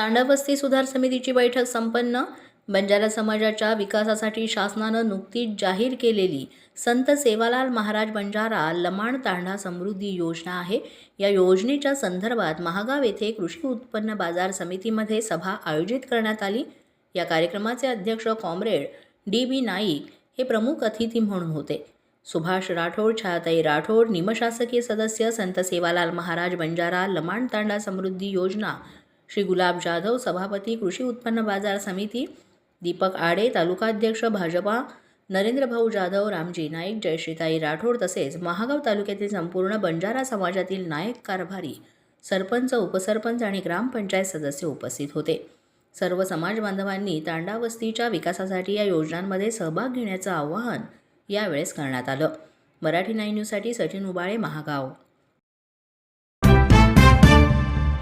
तांडवस्ती सुधार समितीची बैठक संपन्न. बंजारा समाजाच्या विकासासाठी शासनानं नुकतीच जाहीर केलेली संत सेवालाल महाराज बंजारा लमाण तांडा समृद्धी योजना आहे. या योजनेच्या संदर्भात महागाव येथे कृषी उत्पन्न बाजार समितीमध्ये सभा आयोजित करण्यात आली. या कार्यक्रमाचे अध्यक्ष कॉम्रेड डी बी नाईक हे प्रमुख अतिथी म्हणून होते. सुभाष राठोड छायाताई राठोड निमशासकीय सदस्य संत सेवालाल महाराज बंजारा लमाण तांडा समृद्धी योजना श्री गुलाब जाधव सभापती कृषी उत्पन्न बाजार समिती दीपक आडे तालुकाध्यक्ष भाजपा नरेंद्र भाऊ जाधव रामजी नाईक जयश्रीताई राठोड तसेच महागाव तालुक्यातील संपूर्ण बंजारा समाजातील नायक कारभारी सरपंच उपसरपंच आणि ग्रामपंचायत सदस्य उपस्थित होते. सर्व समाज बांधवांनी तांडावस्तीच्या विकासासाठी या योजनांमध्ये सहभाग घेण्याचं आवाहन यावेळेस करण्यात आलं. मराठी नाईन न्यूजसाठी सचिन उबाळे महागाव.